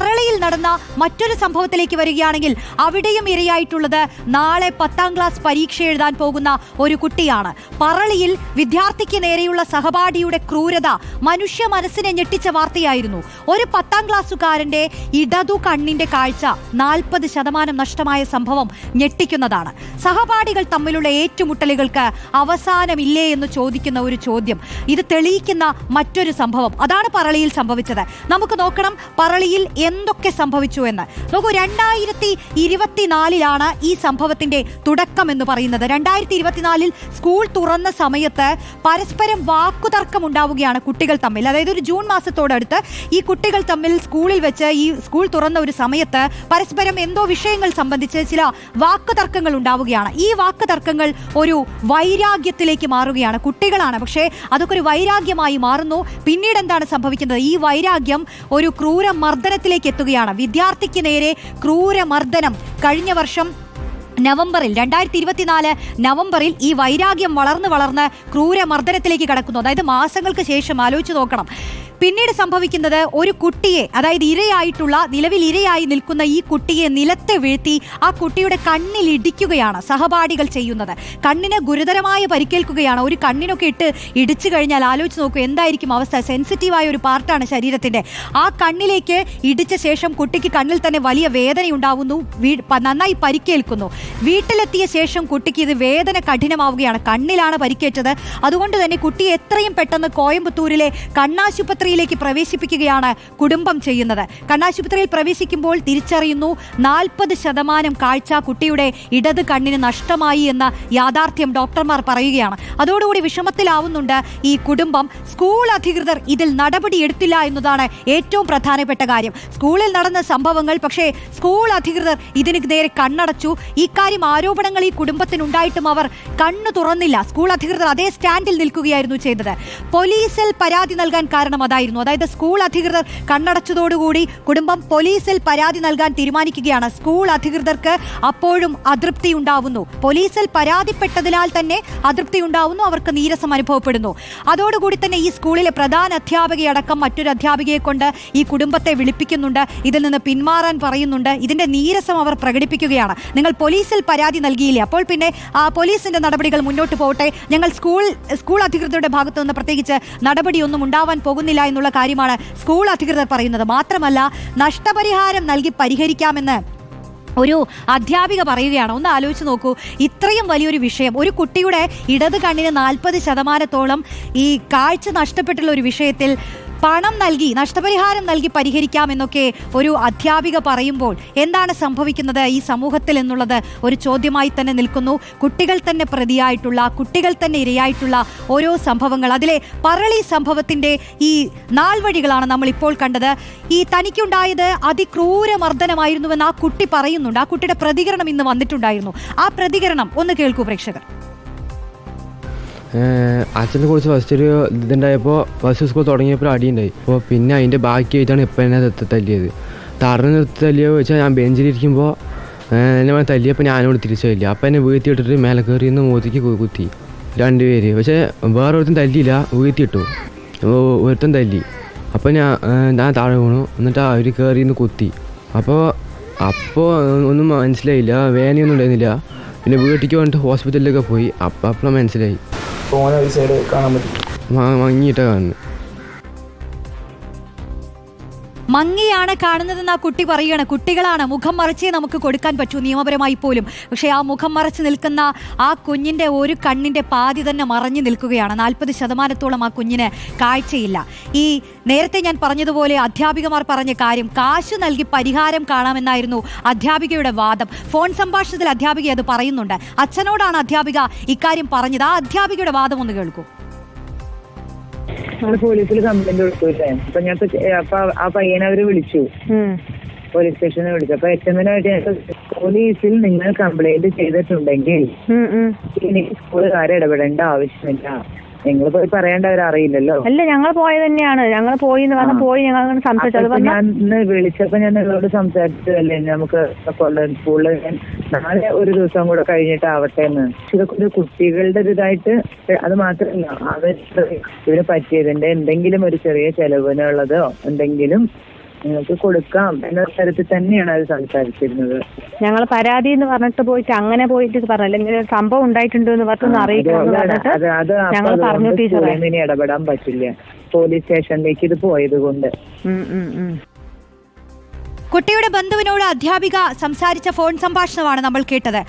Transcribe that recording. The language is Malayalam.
പറളിയിൽ നടന്ന മറ്റൊരു സംഭവത്തിലേക്ക് വരികയാണെങ്കിൽ അവിടെയും ഇരയായിട്ടുള്ളത് നാളെ പത്താം ക്ലാസ് പരീക്ഷ എഴുതാൻ പോകുന്ന ഒരു കുട്ടിയാണ്. പറളിയിൽ വിദ്യാർത്ഥിക്ക് നേരെയുള്ള സഹപാഠിയുടെ ക്രൂരത മനുഷ്യ മനസ്സിനെ ഞെട്ടിച്ച വാർത്തയായിരുന്നു. ഒരു പത്താം ക്ലാസ്സുകാരന്റെ ഇടതു കണ്ണിന്റെ കാഴ്ച നാൽപ്പത് ശതമാനം നഷ്ടമായ സംഭവം ഞെട്ടിക്കുന്നതാണ്. സഹപാഠികൾ തമ്മിലുള്ള ഏറ്റുമുട്ടലുകൾക്ക് അവസാനമില്ലേ എന്ന് ചോദിക്കുന്ന ഒരു ചോദ്യം. ഇത് തെളിയിക്കുന്ന മറ്റൊരു സംഭവം. അതാണ് പറളിയിൽ സംഭവിച്ചത്. നമുക്ക് നോക്കണം. പറളിയിൽ എന്തൊക്കെ സംഭവിച്ചു എന്ന്. നോക്കൂ രണ്ടായിരത്തി ഇരുപത്തിനാലിലാണ് ഈ സംഭവത്തിന്റെ തുടക്കം എന്ന് പറയുന്നത്. രണ്ടായിരത്തി ഇരുപത്തിനാലിൽ സ്കൂൾ തുറന്ന സമയത്ത് പരസ്പരം വാക്കുതർക്കം ഉണ്ടാവുകയാണ് കുട്ടികൾ തമ്മിൽ. അതായത് ഒരു ജൂൺ മാസത്തോടടുത്ത് ഈ കുട്ടികൾ തമ്മിൽ സ്കൂളിൽ വെച്ച് ഈ സ്കൂൾ തുറന്ന ഒരു സമയത്ത് പരസ്പരം എന്തോ വിഷയങ്ങൾ സംബന്ധിച്ച് ചില വാക്കുതർക്കങ്ങൾ ഉണ്ടാവുകയാണ്. ഈ വാക്കുതർക്കങ്ങൾ ഒരു വൈരാഗ്യത്തിലേക്ക് മാറുകയാണ് കുട്ടികളാണ്. പക്ഷേ അതൊക്കെ ഒരു വൈരാഗ്യമായി മാറുന്നു. പിന്നീട് എന്താണ് സംഭവിക്കുന്നത്? ഈ വൈരാഗ്യം ഒരു ക്രൂര മർദ്ദനത്തിലേക്ക് എത്തുകയാണ്. വിദ്യാർത്ഥിക്ക് നേരെ ക്രൂരമർദ്ദനം. കഴിഞ്ഞ വർഷം നവംബറിൽ രണ്ടായിരത്തി ഇരുപത്തിനാല് നവംബറിൽ ഈ വൈരാഗ്യം വളർന്ന് വളർന്ന് ക്രൂരമർദ്ദനത്തിലേക്ക് കടക്കുന്നു. അതായത് മാസങ്ങൾക്ക് ശേഷം ആലോചിച്ച് നോക്കണം. പിന്നീട് സംഭവിക്കുന്നത് ഒരു കുട്ടിയെ അതായത് ഇരയായിട്ടുള്ള നിലവിൽ ഇരയായി നിൽക്കുന്ന ഈ കുട്ടിയെ നിലത്തെ വീഴ്ത്തി ആ കുട്ടിയുടെ കണ്ണിൽ ഇടിക്കുകയാണ് സഹപാഠികൾ ചെയ്യുന്നത്. കണ്ണിന് ഗുരുതരമായ പരിക്കേൽക്കുകയാണ്. ഒരു കണ്ണിനൊക്കെ ഇട്ട് ഇടിച്ചു കഴിഞ്ഞാൽ ആലോചിച്ച് നോക്കൂ എന്തായിരിക്കും അവസ്ഥ? സെൻസിറ്റീവായ ഒരു പാർട്ടാണ് ശരീരത്തിന്റെ. ആ കണ്ണിലേക്ക് ഇടിച്ച ശേഷം കുട്ടിക്ക് കണ്ണിൽ തന്നെ വലിയ വേദനയുണ്ടാവുന്നു നന്നായി പരിക്കേൽക്കുന്നു. വീട്ടിലെത്തിയ ശേഷം കുട്ടിക്ക് ഇത് വേദന കഠിനമാവുകയാണ്. കണ്ണിലാണ് പരിക്കേറ്റത്. അതുകൊണ്ട് തന്നെ കുട്ടി എത്രയും പെട്ടെന്ന് കോയമ്പത്തൂരിലെ കണ്ണാശുപത്രിയിലേക്ക് പ്രവേശിപ്പിക്കുകയാണ് കുടുംബം ചെയ്യുന്നത്. കണ്ണാശുപത്രിയിൽ പ്രവേശിക്കുമ്പോൾ തിരിച്ചറിയുന്നു നാൽപ്പത് ശതമാനം കാഴ്ച കുട്ടിയുടെ ഇടത് കണ്ണിന് നഷ്ടമായി എന്ന യാഥാർത്ഥ്യം ഡോക്ടർമാർ പറയുകയാണ്. അതോടുകൂടി വിഷമത്തിലാവുന്നുണ്ട് ഈ കുടുംബം. സ്കൂൾ അധികൃതർ ഇതിൽ നടപടി എടുത്തില്ല എന്നതാണ് ഏറ്റവും പ്രധാനപ്പെട്ട കാര്യം. സ്കൂളിൽ നടന്ന സംഭവങ്ങൾ പക്ഷേ സ്കൂൾ അധികൃതർ ഇതിന് നേരെ കണ്ണടച്ചു. ഇക്കാര്യം ആരോപണങ്ങൾ ഈ കുടുംബത്തിനുണ്ടായിട്ടും അവർ കണ്ണു തുറന്നില്ല. സ്കൂൾ അധികൃതർ അതേ സ്റ്റാൻഡിൽ നിൽക്കുകയായിരുന്നു ചെയ്തത്. പോലീസിൽ പരാതി നൽകാൻ കാരണം അതായിരുന്നു. അതായത് സ്കൂൾ അധികൃതർ കണ്ണടച്ചതോടുകൂടി കുടുംബം പോലീസിൽ പരാതി നൽകാൻ തീരുമാനിക്കുകയാണ്. സ്കൂൾ അധികൃതർക്ക് അപ്പോഴും അതൃപ്തി ഉണ്ടാവുന്നു. പോലീസിൽ പരാതിപ്പെട്ടതിനാൽ തന്നെ അതൃപ്തി ഉണ്ടാവുന്നു അവർക്ക് നീരസം അനുഭവപ്പെടുന്നു. അതോടുകൂടി തന്നെ ഈ സ്കൂളിലെ പ്രധാന അധ്യാപികയടക്കം മറ്റൊരു അധ്യാപികയെ കൊണ്ട് ഈ കുടുംബത്തെ വിളിപ്പിക്കുന്നുണ്ട്. ഇതിൽ നിന്ന് പിന്മാറാൻ പറയുന്നുണ്ട്. ഇതിന്റെ നീരസം അവർ പ്രകടിപ്പിക്കുകയാണ്. നിങ്ങൾ പോലീസിൽ പരാതി നൽകിയില്ല? അപ്പോൾ പിന്നെ ആ പോലീസിന്റെ നടപടികൾ മുന്നോട്ട് പോകട്ടെ. ഞങ്ങൾ സ്കൂൾ സ്കൂൾ അധികൃതരുടെ ഭാഗത്തു നിന്ന് പ്രത്യേകിച്ച് നടപടിയൊന്നും ഉണ്ടാവാൻ പോകുന്നില്ല എന്നുള്ള കാര്യമാണ് സ്കൂൾ അധികൃതർ പറയുന്നത്. മാത്രമല്ല നഷ്ടപരിഹാരം നൽകി പരിഹരിക്കാമെന്ന് ഒരു അധ്യാപിക പറയുകയാണ്. ഒന്ന് ആലോചിച്ച് നോക്കൂ. ഇത്രയും വലിയൊരു വിഷയം ഒരു കുട്ടിയുടെ ഇടത് കണ്ണിന് നാൽപ്പത് ശതമാനത്തോളം ഈ കാഴ്ച നഷ്ടപ്പെട്ടുള്ള ഒരു വിഷയത്തിൽ പണം നൽകി നഷ്ടപരിഹാരം നൽകി പരിഹരിക്കാമെന്നൊക്കെ ഒരു അധ്യാപിക പറയുമ്പോൾ എന്താണ് സംഭവിക്കുന്നത് ഈ സമൂഹത്തിൽ എന്നുള്ളത് ഒരു ചോദ്യമായി തന്നെ നിൽക്കുന്നു. കുട്ടികൾ തന്നെ പ്രതിയായിട്ടുള്ള കുട്ടികൾ തന്നെ ഇരയായിട്ടുള്ള ഓരോ സംഭവങ്ങൾ. അതിലെ പറളി സംഭവത്തിന്റെ ഈ നാൾ വഴികളാണ് നമ്മൾ ഇപ്പോൾ കണ്ടത്. ഈ തനിക്കുണ്ടായത് അതിക്രൂര മർദ്ദനമായിരുന്നുവെന്ന് ആ കുട്ടി പറയുന്നുണ്ട്. ആ കുട്ടിയുടെ പ്രതികരണം ഇന്ന് വന്നിട്ടുണ്ടായിരുന്നു. ആ പ്രതികരണം ഒന്ന് കേൾക്കൂ പ്രേക്ഷകർ. അച്ഛനെ കുറിച്ച് ഫസ്റ്റ് ഒരു ഇതുണ്ടായപ്പോൾ ഫസ്റ്റ് സ്കൂൾ തുടങ്ങിയപ്പോൾ അടിയുണ്ടായി. അപ്പോൾ പിന്നെ അതിന്റെ ബാക്കിയായിട്ടാണ് ഇപ്പം എന്നെ തല്ലിയത്. തറന്ന് നിർത്തി തല്ലിയോ വെച്ചാൽ ഞാൻ ബെഞ്ചിലിരിക്കുമ്പോൾ എന്നെ വേണം തല്ലിയപ്പോൾ ഞാനോട് തിരിച്ചു തല്ലി അപ്പം എന്നെ വീഴ്ത്തി ഇട്ടിട്ട് മേലെ കയറി നിന്ന് മൂത്തിക്ക് കുത്തി. രണ്ടുപേര് പക്ഷേ വേറെ ഒരുത്തൻ തല്ലിയില്ല വീഴ്ത്തിയിട്ടു ഇട്ടു ഒരുത്തൻ തല്ലി. അപ്പോൾ ഞാൻ ഞാൻ താഴെ വീണു. എന്നിട്ട് അവർ കയറി നിന്ന് കുത്തി. അപ്പോൾ അപ്പോൾ ഒന്നും മനസ്സിലായില്ല. വേനയൊന്നും ഉണ്ടായിരുന്നില്ല. പിന്നെ വീട്ടിലേക്ക് വന്നിട്ട് ഹോസ്പിറ്റലിലൊക്കെ പോയി. അപ്പം അപ്പം മനസ്സിലായി. ഫോൺ ഒരു സൈഡ് കാണാൻ പറ്റും. മ- മങ്ങിയിട്ടാ കാണുന്നത് മങ്ങിയാണ് കാണുന്നതെന്ന് ആ കുട്ടി പറയുകയാണ്. കുട്ടികളാണ്. മുഖം മറച്ചേ നമുക്ക് കൊടുക്കാൻ പറ്റൂ. നിയമപരമായി പോലും. പക്ഷേ ആ മുഖം മറച്ച് നിൽക്കുന്ന ആ കുഞ്ഞിന്റെ ഒരു കണ്ണിന്റെ പാതി തന്നെ മറഞ്ഞു നിൽക്കുകയാണ്. നാൽപ്പത് ശതമാനത്തോളം ആ കുഞ്ഞിന് കാഴ്ചയില്ല. ഈ നേരത്തെ ഞാൻ പറഞ്ഞതുപോലെ അധ്യാപികമാർ പറഞ്ഞ കാര്യം കാശ് നൽകി പരിഹാരം കാണാമെന്നായിരുന്നു അധ്യാപികയുടെ വാദം. ഫോൺ സംഭാഷണത്തിൽ അധ്യാപിക അത് പറയുന്നുണ്ട്. അച്ഛനോടാണ് അധ്യാപിക ഇക്കാര്യം പറഞ്ഞത്. ആ അധ്യാപികയുടെ വാദം ഒന്ന് കേൾക്കൂ. ഞങ്ങൾ പോലീസിൽ കംപ്ലൈന്റ് കൊടുത്തില്ലേ അപ്പൊ ഞാൻ ചെ- അപ്പൊ ആ പയ്യനെ അവർ വിളിച്ചു. പോലീസ് സ്റ്റേഷനിൽ വിളിച്ചു. അപ്പൊ എച്ചമ്മനായിട്ട് പോലീസിൽ നിങ്ങൾ കംപ്ലൈന്റ് ചെയ്തിട്ടുണ്ടെങ്കിൽ ഇനി സ്കൂളുകാരെ ഇടപെടേണ്ട ആവശ്യമില്ല. നിങ്ങൾ പോയി പറയേണ്ട അവരറിയില്ലല്ലോ അല്ല ഞങ്ങൾ പോയത് തന്നെയാണ്. ഞങ്ങൾ പോയി എന്ന് പറഞ്ഞാൽ പോയി ഞങ്ങൾ അങ്ങനെ സംസാരിച്ചു. അത് ഞാൻ ഇന്ന് വിളിച്ചപ്പോ ഞാൻ നിങ്ങളോട് സംസാരിച്ചതല്ലേ? നമുക്ക് സ്കൂളിൽ നാളെ ഒരു ദിവസം കൂടെ കഴിഞ്ഞിട്ടാവട്ടെ എന്ന്. ഇതൊക്കെ ഒരു കുട്ടികളുടെ ഒരു ഇതായിട്ട് അത് മാത്രമല്ല അവർ ഇവന് പറ്റിയതിന്റെ എന്തെങ്കിലും ഒരു ചെറിയ ചെലവിനുള്ളതോ എന്തെങ്കിലും നിങ്ങൾക്ക് കൊടുക്കാം എന്ന തരത്തിൽ തന്നെയാണ് അത് സംസാരിച്ചിരുന്നത്. ഞങ്ങൾ പരാതി എന്ന് പറഞ്ഞിട്ട് പോയിട്ട് അങ്ങനെ പോയിട്ട് പറഞ്ഞു പറഞ്ഞില്ല. ഇങ്ങനെ സംഭവം ഉണ്ടായിട്ടുണ്ട് എന്ന് പറഞ്ഞൊന്ന് ഞങ്ങൾ പറഞ്ഞു ടീച്ചർ ടീച്ചറെ. ഇനി ഇടപെടാൻ പറ്റില്ല. പോലീസ് സ്റ്റേഷനിലേക്ക് ഇത് പോയത് കൊണ്ട്. കുട്ടിയുടെ ബന്ധുവിനോട് അധ്യാപിക സംസാരിച്ച ഫോൺ സംഭാഷണമാണ് നമ്മൾ കേട്ടത്.